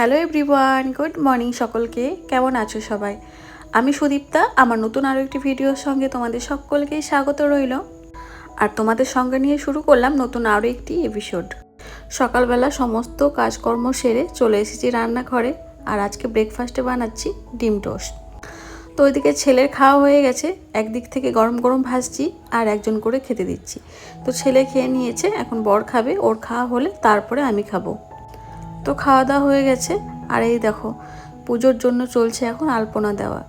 Hello everyone, good morning সকলকে। কেমন আছো সবাই? আমি সুদীপ্তা, আমার নতুন আরও একটি ভিডিওর সঙ্গে তোমাদের সকলকেই স্বাগত রইল। আর তোমাদের সঙ্গে নিয়ে শুরু করলাম নতুন আরও একটি এপিসোড সকালবেলা সমস্ত কাজকর্ম সেরে চলে এসেছি রান্নাঘরে, আর আজকে ব্রেকফাস্টে বানাচ্ছি ডিম টোস্ট। তো ওইদিকে ছেলের খাওয়া হয়ে গেছে, একদিক থেকে গরম গরম ভাজছি আর একজন করে খেতে দিচ্ছি। তো ছেলে খেয়ে নিয়েছে, এখন বর খাবে, ওর খাওয়া হলে তারপরে আমি খাব। তো খাওয়া দাওয়া হয়ে গেছে। আর এই দেখো, পুজোর জন্য চলছে এখন আলপনা দেওয়া।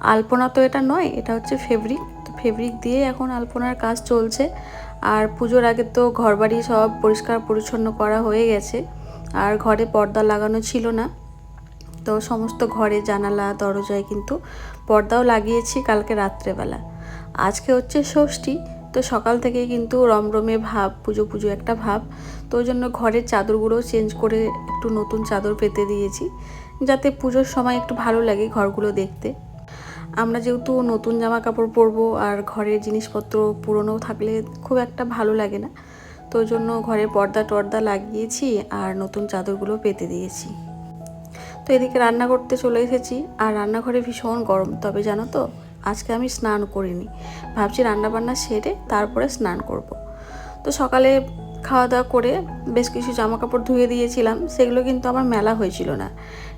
আলপনা তো এটা নয়, এটা হচ্ছে ফেব্রিক। তো ফেব্রিক দিয়ে এখন আলপনার কাজ চলছে। আর পুজোর আগে তো ঘরবাড়ি সব পরিষ্কার পরিচ্ছন্ন করা হয়ে গেছে। আর ঘরে পর্দা লাগানো ছিল না। তো সমস্ত ঘরে জানালা, দরজায় কিন্তু পর্দাও লাগিয়েছি কালকে রাত্রেবেলা। আজকে হচ্ছে ষষ্ঠী। তো সকাল থেকে কিন্তু রমরমে ভাব, পুজো পুজো একটা ভাব। তো ওই জন্য ঘরের চাদরগুলো চেঞ্জ করে একটু নতুন চাদর পেতে দিয়েছি, যাতে পুজোর সময় একটু ভালো লাগে ঘরগুলো দেখতে। আমরা যেহেতু নতুন জামা কাপড় পরবো আর ঘরের জিনিসপত্র পুরনো থাকলে খুব একটা ভালো লাগে না, তো জন্য ঘরের পর্দা টর্দা লাগিয়েছি আর নতুন চাদরগুলো পেতে দিয়েছি। তো এদিকে রান্না করতে চলে এসেছি, আর রান্নাঘরে ভীষণ গরম, তবে জানো তো? আজকে আমি স্নান করিনি। ভাবছি রান্নাবান্না সেরে তারপরে স্নান করব। তো সকালে খাওয়া দাওয়া করে বেশ কিছু জামা কাপড় ধুয়ে দিয়েছিলাম, সেগুলো কিন্তু আমার মেলা হয়েছিল না।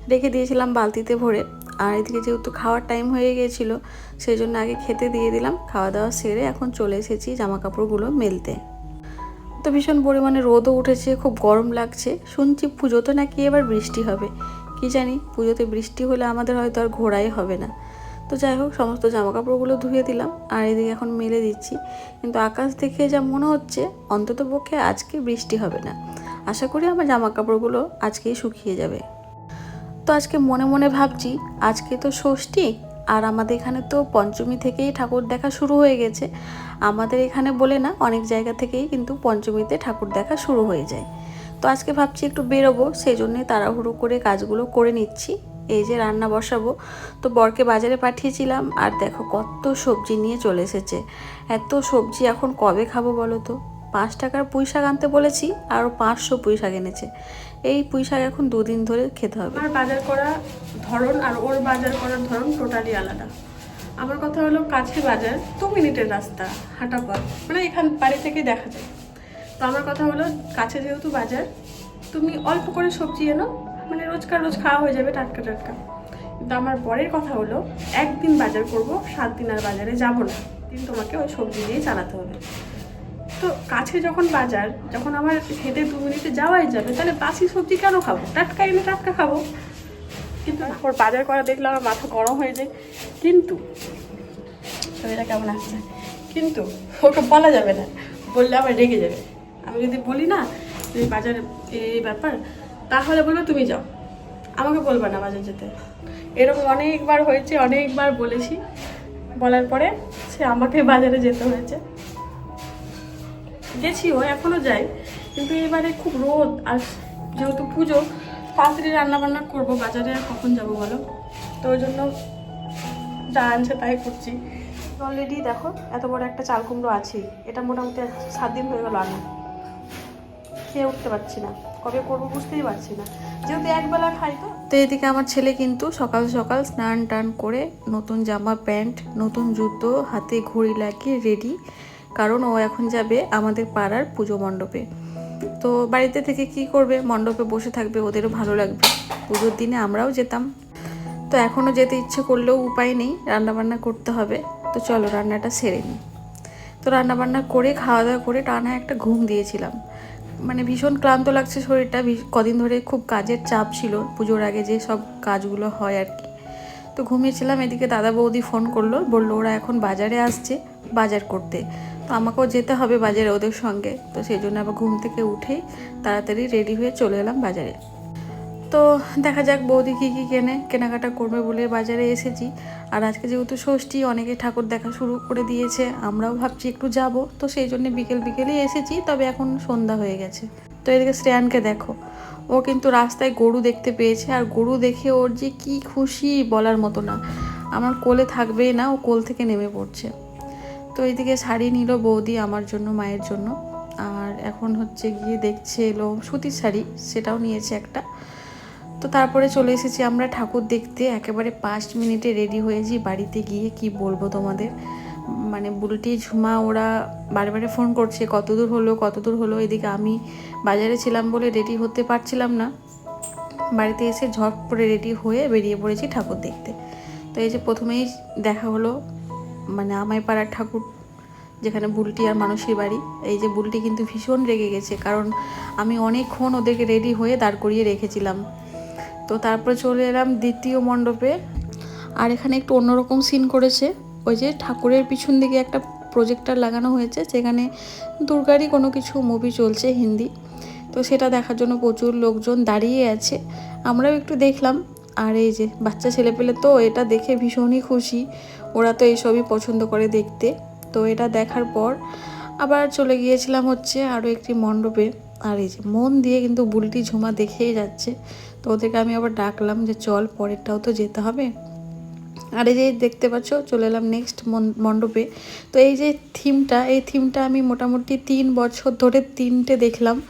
রেখে দিয়েছিলাম বালতিতে ভরে। আর এদিকে যেহেতু খাওয়ার টাইম হয়ে গিয়েছিল সেই জন্য আগে খেতে দিয়ে দিলাম খাওয়া দাওয়া সেরে এখন চলে এসেছি জামা কাপড়গুলো মেলতে। তো ভীষণ পরিমাণে রোদও উঠেছে, খুব গরম লাগছে। শুনছি পুজোতে নাকি এবার বৃষ্টি হবে। কি জানি, পুজোতে বৃষ্টি হলে আমাদের হয়তো আর ঘোরাই হবে না। তো যাই হোক, সমস্ত জামা কাপড়গুলো ধুয়ে দিলাম আর এদিকে এখন মেলে দিচ্ছি। কিন্তু আকাশ দেখে যা মনে হচ্ছে, অন্তত পক্ষে আজকে বৃষ্টি হবে না। আশা করি আমার জামা কাপড়গুলো আজকেই শুকিয়ে যাবে। তো আজকে মনে মনে ভাবছি, আজকে তো ষষ্ঠী আর আমাদের এখানে তো পঞ্চমী থেকেই ঠাকুর দেখা শুরু হয়ে গেছে। আমাদের এখানে বলে না, অনেক জায়গা থেকেই কিন্তু পঞ্চমীতে ঠাকুর দেখা শুরু হয়ে যায়। তো আজকে ভাবছি একটু বেরোবো সেই জন্যে তাড়াহুড়ো করে কাজগুলো করে নিচ্ছি। এই যে রান্না বসাবো। তো বরকে বাজারে পাঠিয়েছিলাম, আর দেখো কত সবজি নিয়ে চলে এসেছে। এত সবজি এখন কবে খাব বলো তো? পাঁচ টাকার পুঁই শাক আনতে বলেছি আর পাঁচশো পুঁই শাক এনেছে। এই পুঁই শাক এখন দুদিন ধরে খেতে হবে। আমার বাজার করা ধরন আর ওর বাজার করার ধরন টোটালি আলাদা। আমার কথা হলো কাছে বাজার, দু মিনিটের রাস্তা, হাঁটা পথ মানে এখান বাড়ি থেকে দেখা যায়। তো আমার কথা হলো কাছে যেহেতু বাজার, তুমি অল্প করে সবজি এনো মানে রোজকার রোজ খাওয়া হয়ে যাবে টাটকা টাটকা। কিন্তু আমার বরের কথা হলো, একদিন বাজার করব, সাত দিন আর বাজারে যাব না। দিন তোমাকে ওই সবজি দিয়ে চালাতে হবে। তো কাছে যখন বাজার, যখন আমার হেঁটে দু মিনিটে যাওয়াই যাবে, তাহলে বাসি সবজি কেন খাব? টাটকা এনে টাটকা খাব। কিন্তু ওর বাজার করা দেখলে আমার মাথা গরম হয়ে যায়। কিন্তু ছবিটা কেমন আসছে কিন্তু ওকে বলা যাবে না, বললে আবার রেগে যাবে। আমি যদি বলি না যে বাজারে এই ব্যাপার তাহলে বলবে তুমি যাও। আমাকে বলবে না বাজার যেতে। এরকম অনেকবার হয়েছে, অনেকবার বলেছি। বলার পরে সে আমাকে বাজারে যেতে হয়েছে। গেছিও এখনও যাই কিন্তু এবারে খুব রোদ। আর যেহেতু পুজো, তাড়াতাড়ি রান্না বান্না করব, বাজারে আর কখন যাব বলো? তো ওই জন্য যা আনছে তাই করছি। অলরেডি দেখো, এত বড় একটা চাল কুমড়ো আছে। এটা মোটামুটি সাত দিন হয়ে গেল আনা। খেয়ে উঠতে পারছি না। কবে করব বুঝতেই পারছি না। যেহেতু একবেলা খাই তো। তো এদিকে আমার ছেলে কিন্তু সকাল সকাল স্নান টান করে নতুন জামা, প্যান্ট, নতুন জুতো, হাতে ঘড়ি লাগিয়ে রেডি কারণ ও এখন যাবে আমাদের পাড়ার পুজো মণ্ডপে। তো বাড়িতে থেকে কি করবে? মণ্ডপে বসে থাকবে, ওদেরও ভালো লাগবে। পুজোর দিনে আমরাও যেতাম। তো এখনও যেতে ইচ্ছে করলেও উপায় নেই, রান্নাবান্না করতে হবে। তো চলো রান্নাটা সেরে নিই। তো রান্নাবান্না করে, খাওয়া দাওয়া করে টানা একটা ঘুম দিয়েছিলাম। মানে ভীষণ ক্লান্ত লাগছে শরীরটা কদিন ধরে খুব কাজের চাপ ছিল, পুজোর আগে যে সব কাজগুলো হয় আর কি। তো ঘুমিয়েছিলাম, এদিকে দাদা বৌদি ফোন করল, বলল ওরা এখন বাজারে আসছে বাজার করতে। তো আমাকেও যেতে হবে বাজারে ওদের সঙ্গে। তো সেই জন্য আবার ঘুম থেকে উঠেই তাড়াতাড়ি রেডি হয়ে চলে এলাম বাজারে। তো দেখা যাক বৌদি কী কী কেনে, কেনাকাটা করবে বলে বাজারে এসেছি। আর আজকে যেহেতু ষষ্ঠী, অনেকে ঠাকুর দেখা শুরু করে দিয়েছে, আমরাও ভাবছি একটু যাব। তো সেই জন্য বিকেল বিকেলেই এসেছি, তবে এখন সন্ধ্যা হয়ে গেছে। তো এদিকে শ্রেয়ানকে দেখো। ও কিন্তু রাস্তায় গরু দেখতে পেয়েছে, আর গরু দেখে ওর যে কি খুশি বলার মতো না। আমার কোলে থাকবেই না, ও কোল থেকে নেমে পড়ছে। তো এইদিকে শাড়ি নিল বৌদি আমার জন্য, মায়ের জন্য। আর এখন হচ্ছে গিয়ে দেখছে এলো সুতির শাড়ি, সেটাও নিয়েছে একটা। তো তারপরে চলে এসেছি আমরা ঠাকুর দেখতে। একেবারে পাঁচ মিনিটে রেডি হয়েছি বাড়িতে গিয়ে কি বলব তোমাদের? মানে বুলটি ঝুমা ওরা বারে বারে ফোন করছে, কত দূর হলো, কত দূর হলো, এদিকে আমি বাজারে ছিলাম বলে রেডি হতে পারছিলাম না। বাড়িতে এসে ঝট করে রেডি হয়ে বেরিয়ে পড়েছি ঠাকুর দেখতে। তো এই যে প্রথমেই দেখা হলো মানে আমায় পাড়ার ঠাকুর, যেখানে বুলটি আর মানুষের বাড়ি। এই যে বুলটি কিন্তু ভীষণ রেগে গেছে, কারণ আমি অনেকক্ষণ ওদেরকে রেডি হয়ে দাঁড় করিয়ে রেখেছিলাম। তো তারপরে চলে এলাম দ্বিতীয় মণ্ডপে। আর এখানে একটু অন্যরকম সিন করেছে। ওই যে ঠাকুরের পিছন দিকে একটা প্রজেক্টর লাগানো হয়েছে, যেখানে দুর্গারই কোনো কিছু মুভি চলছে হিন্দি। তো সেটা দেখার জন্য প্রচুর লোকজন দাঁড়িয়ে আছে। আমরাও একটু দেখলাম। আর এই যে বাচ্চা ছেলে পেলে তো এটা দেখে ভীষণই খুশি। ওরা তো এইসবই পছন্দ করে দেখতে। তো এটা দেখার পর আবার চলে গিয়েছিলাম হচ্ছে আরও একটি মণ্ডপে। আর এই যে মন দিয়ে কিন্তু বুলটি ঝুমা দেখেই যাচ্ছে। তো ওদেরকে আমি আবার ডাকলাম যে, চল, পরেরটাও তো যেতে হবে। আর এই যে দেখতে পাচ্ছ, চলে এলাম নেক্সট মণ্ডপে। তো এই যে থিমটা এই থিমটা আমি মোটামুটি তিন বছর ধরে তিনটে দেখলাম।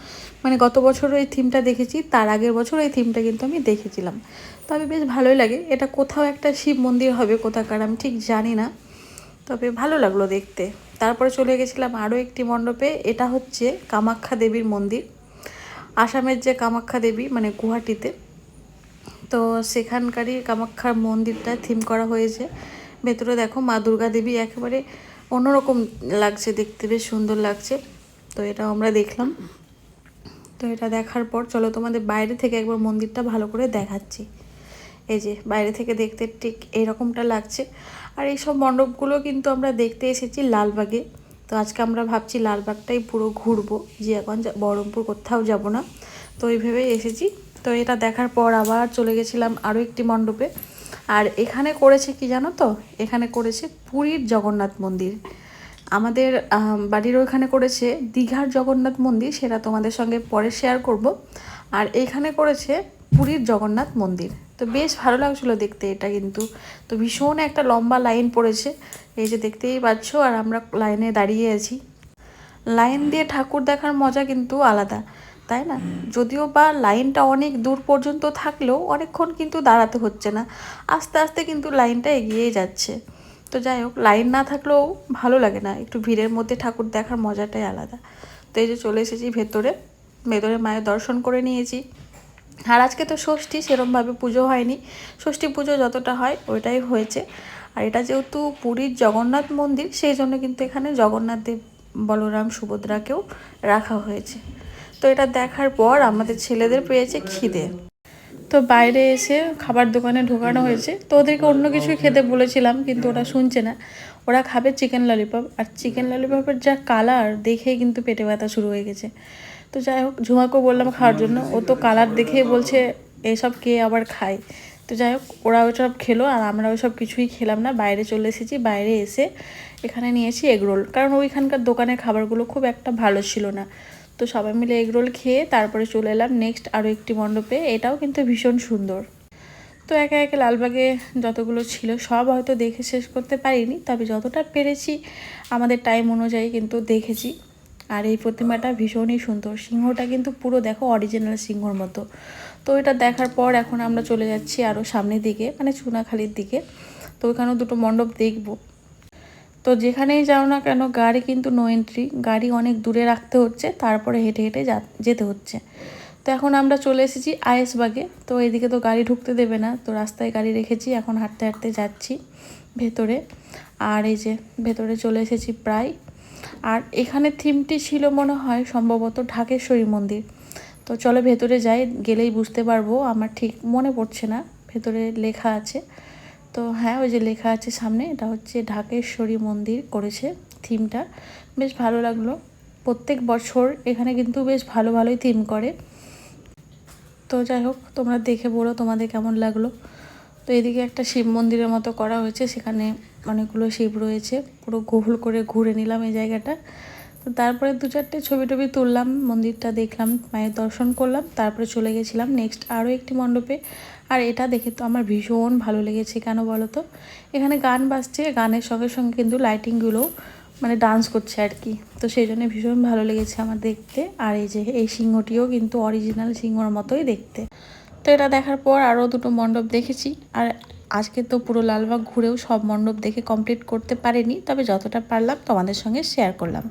মানে গত বছর এই থিমটা দেখেছি, তার আগের বছর এই থিমটা কিন্তু আমি দেখেছিলাম। তবে বেশ ভালোই লাগে। এটা কোথাও একটা শিব মন্দির হবে কোথাকার আমি ঠিক জানি না। তবে ভালো লাগল দেখতে। তারপরে চলে গেছিলাম আরও একটি মণ্ডপে, এটা হচ্ছে কামাখ্যা দেবীর মন্দির, আসামের যে কামাখ্যা দেবী মানে গুয়াহাটিতে। তো সেখানকারই কামাখ্যার মন্দিরটা থিম করা হয়েছে। ভেতরে দেখো মা দুর্গা দেবী একেবারে অন্যরকম লাগছে দেখতে, বেশ সুন্দর লাগছে। তো এটা আমরা দেখলাম। তো এটা দেখার পর চলো তোমাদের বাইরে থেকে একবার মন্দিরটা ভালো করে দেখাচ্ছি। এই যে বাইরে থেকে দেখতে ঠিক এইরকমটা লাগছে। আর এইসব মণ্ডপগুলো কিন্তু আমরা দেখতে এসেছি লালবাগে। তো আজকে আমরা ভাবছি লালবাগটাই পুরো ঘুরবো যে এখন বহরমপুর কোথাও যাব না। তো এইভাবে এসেছি। তো এটা দেখার পর আবার চলে গেছিলাম আরও একটি মণ্ডপে। আর এখানে করেছে কি জানো তো? এখানে করেছে পুরীর জগন্নাথ মন্দির। আমাদের আম, বাড়ির ওইখানে করেছে দীঘার জগন্নাথ মন্দির সেটা তোমাদের সঙ্গে পরে শেয়ার করব। আর এইখানে করেছে পুরীর জগন্নাথ মন্দির। তো বেশ ভালো লাগছিল দেখতে এটা কিন্তু। তো ভীষণ একটা লম্বা লাইন পড়েছে। এই যে দেখতেই পাচ্ছ, আর আমরা লাইনে দাঁড়িয়ে আছি। লাইন দিয়ে ঠাকুর দেখার মজা কিন্তু আলাদা, তাই না? যদিও বা লাইনটা অনেক দূর পর্যন্ত থাকলেও অনেকক্ষণ কিন্তু দাঁড়াতে হচ্ছে না। আস্তে আস্তে কিন্তু লাইনটা এগিয়েই যাচ্ছে। তো যাই হোক, লাইন না থাকলেও ভালো লাগে না। একটু ভিড়ের মধ্যে ঠাকুর দেখার মজাটাই আলাদা। তো এই যে চলে এসেছি ভেতরে। ভেতরে মায়ের দর্শন করে নিয়েছি। আর আজকে তো ষষ্ঠী, সেরমভাবে পুজো হয়নি। ষষ্ঠী পুজো যতটা হয় ওইটাই হয়েছে। আর এটা যেহেতু পুরীর জগন্নাথ মন্দির, সেই জন্য কিন্তু এখানে জগন্নাথ দেব, বলরাম, সুভদ্রাকেও রাখা হয়েছে। তো এটা দেখার পর আমাদের ছেলেদের পেয়েছে খিদে। তো বাইরে এসে খাবার দোকানে ঢোকানো হয়েছে। তো ওদেরকে অন্য কিছুই খেতে বলেছিলাম, কিন্তু ওরা শুনছে না। ওরা খাবে চিকেন ললিপপ। আর চিকেন ললিপপের যা কালার, দেখেই কিন্তু পেটে ব্যথা শুরু হয়ে গেছে। তো যাই হোক ঝুমাকেও বললাম খাওয়ার জন্য। ও তো কালার দেখেই বলছে এসব কে আবার খায়? তো যাই হোক ওরা ওসব খেলো আর আমরা ওসব কিছুই খেলাম না। বাইরে চলে এসেছি বাইরে এসে এখানে নিয়েছি এগরোল কারণ ওইখানকার দোকানের খাবারগুলো খুব একটা ভালো ছিল না। তো সবাই মিলে এগরোল খেয়ে তারপরে চলে এলাম নেক্সট আরও একটি মণ্ডপে। এটাও কিন্তু ভীষণ সুন্দর। তো একে একে লালবাগে যতগুলো ছিল সব হয়তো দেখে শেষ করতে পারিনি। তবে যতটা পেরেছি আমাদের টাইম অনুযায়ী কিন্তু দেখেছি। আর এই প্রতিমাটা ভীষণই সুন্দর। সিংহটা কিন্তু পুরো দেখো অরিজিনাল সিংহর মতো। তো এটা দেখার পর এখন আমরা চলে যাচ্ছি আরও সামনের দিকে মানে চুনাখালির দিকে। তো ওইখানেও দুটো মণ্ডপ দেখব। তো যেখানেই যাও না কেন, গাড়ি কিন্তু নো এন্ট্রি গাড়ি অনেক দূরে রাখতে হচ্ছে, তারপরে হেঁটে হেঁটে যেতে হচ্ছে। তো এখন আমরা চলে এসেছি আয়েসবাগে তো এদিকে তো গাড়ি ঢুকতে দেবে না। তো রাস্তায় গাড়ি রেখেছি, এখন হাঁটতে হাঁটতে যাচ্ছি ভেতরে। আর এই যে ভেতরে চলে এসেছি প্রায়। আর এখানে থিমটি ছিল মনে হয় সম্ভবত ঢাকেশ্বরী মন্দির। তো চলো ভেতরে যাই, গেলেই বুঝতে পারব, আমার ঠিক মনে পড়ছে না, ভেতরে লেখা আছে। তো হ্যাঁ ওই যে লেখা আছে সামনে, এটা হচ্ছে ঢাকেশ্বরী মন্দির করেছে থিমটা। বেশ ভালো লাগল। প্রত্যেক বছর এখানে কিন্তু বেশ ভালো ভালোই থিম করে। তো যাই হোক, তোমরা দেখে বলো তোমাদের কেমন লাগল। তো এদিকে একটা শিব মন্দিরের মতো করা হয়েছে, সেখানে অনেকগুলো শিব রয়েছে। পুরো গোল করে ঘুরে নিলাম এই জায়গাটা। তো তারপরে দু চারটে ছবি টবি তুললাম, মন্দিরটা দেখলাম, মায়ের দর্শন করলাম, তারপরে চলে গেছিলাম নেক্সট আরও একটি মণ্ডপে। আর এটা দেখে তো আমার ভীষণ ভালো লেগেছে, কেন বলো তো? এখানে গান বাজছে, গানের সঙ্গে সঙ্গে কিন্তু লাইটিংগুলো মানে ডান্স করছে আর কি। তো সেই জন্য ভীষণ ভালো লেগেছে আমার দেখতে। আর এই যে, এই সিংহটিও কিন্তু অরিজিনাল সিংহর মতোই দেখতে। তো এটা দেখার পর আরও দুটো মণ্ডপ দেখেছি। আর আজকে তো পুরো লালবাগ ঘুরেও সব মণ্ডপ দেখে কমপ্লিট করতে পারিনি, তবে যতটা পারলাম তোমাদের সঙ্গে শেয়ার করলাম।